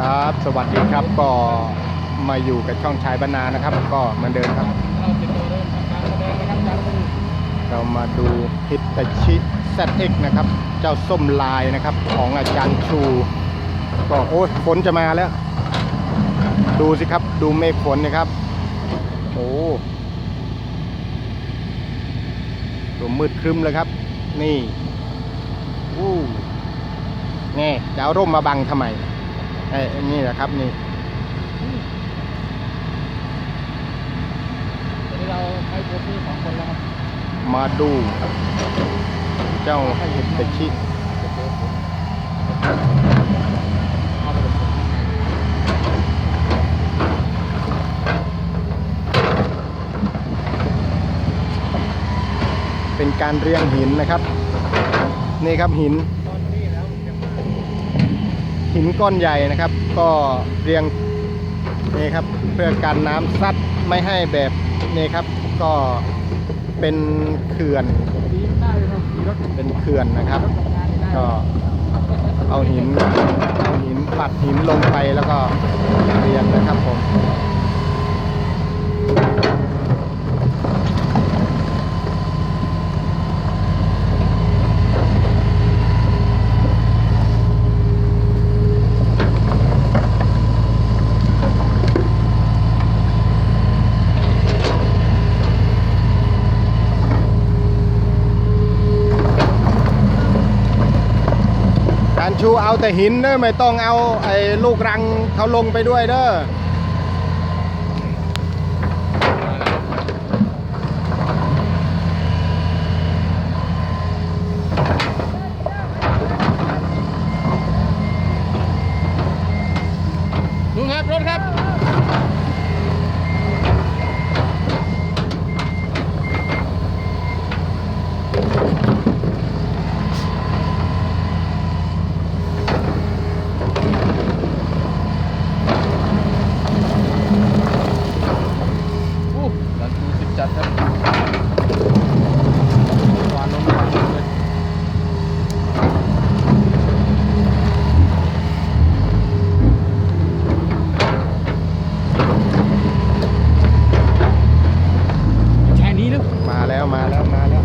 ครับสวัสดีครับก็มาอยู่กับช่องชายบรรณานะครับ ก็เหมือนเดิมครับเรามารแสดงนะครับจากมือเรามาดูฮิตาชิ ZX นะครับ เจ้าส้มลายนะครับของอาจารย์ชู ก็โอ้ยฝนจะมาแล้ว ดูสิครับดูเมฆฝนนะครับ โอ้ตัวมืดครึ้มเลยครับ นี่อู้นี่จะเอาร่มมาบังทำไม ไอ้ไอ้นี่แหละครับนี่ตอนนี้เราใช้โบกี้สองคนแล้วครับ มาดู เจ้าฮิตาชิเอาไปเลยเป็นการเรียงหินนะครับ นี่ครับหินตอนนี้แล้วจะมา หินก้อนใหญ่นะครับ ก็เรียงนี่ครับเพื่อกันน้ำซัดไม่ให้แบบนี่ครับ ก็เป็นเขื่อนเป็นเขื่อนนะครับ ก็เอาหินเอาหินปัดหินลงไปแล้วก็เรียงนะครับผม ชูเอาแต่หินเด้อไม่ต้องเอาไอ้ลูกรังเขาลงไปด้วยเด้อลุงครับ รถครับ อู้ ดันดูสิบจัดครับหวานลงหวานลงเลย แค่นี้นะ มาแล้วมาแล้วมาแล้ว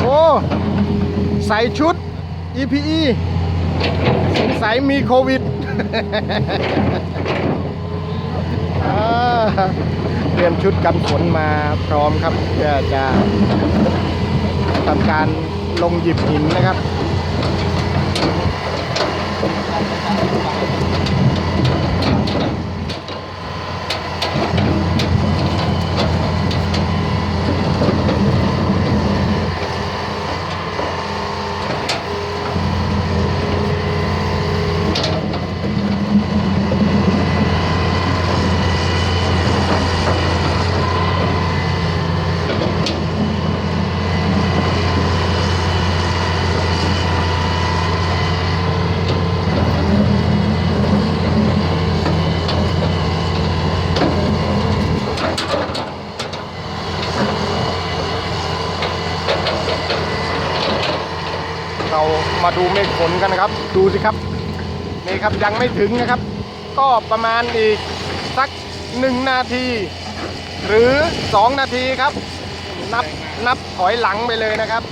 โอ้ ใส่ชุด EPE สงสัยมีโควิด เตรียมชุดกันฝนมาพร้อมครับเพื่อจะทำการลงหยิบหินนะครับ เรา มาดูเมฆฝนกันนะครับ ดูสิครับ นี่ครับยังไม่ถึงนะครับ ก็ประมาณอีกสักหนึ่งนาที หรือสองนาทีครับ นับนับถอยหลังไปเลยนะครับ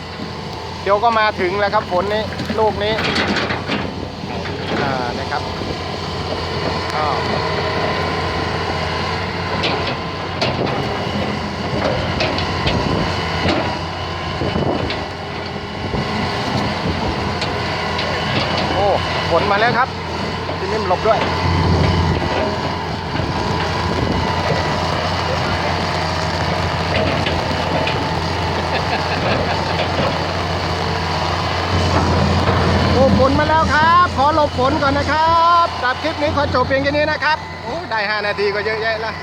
เดี๋ยวก็มาถึงแล้วครับฝนนี้ลูกนี้อ่านะครับอ้าวโอ้ฝ นมาแล้วครับทีนิ่มหลบด้วยโอ้อ้ฝนมาแล้วครับ ขอหลบฝนก่อนนะครับตัดคลิปนี้ขอจบเพียงแค่นี้นะครับ โอ้ได้ 5 นาทีก็เยอะแยะแล้ว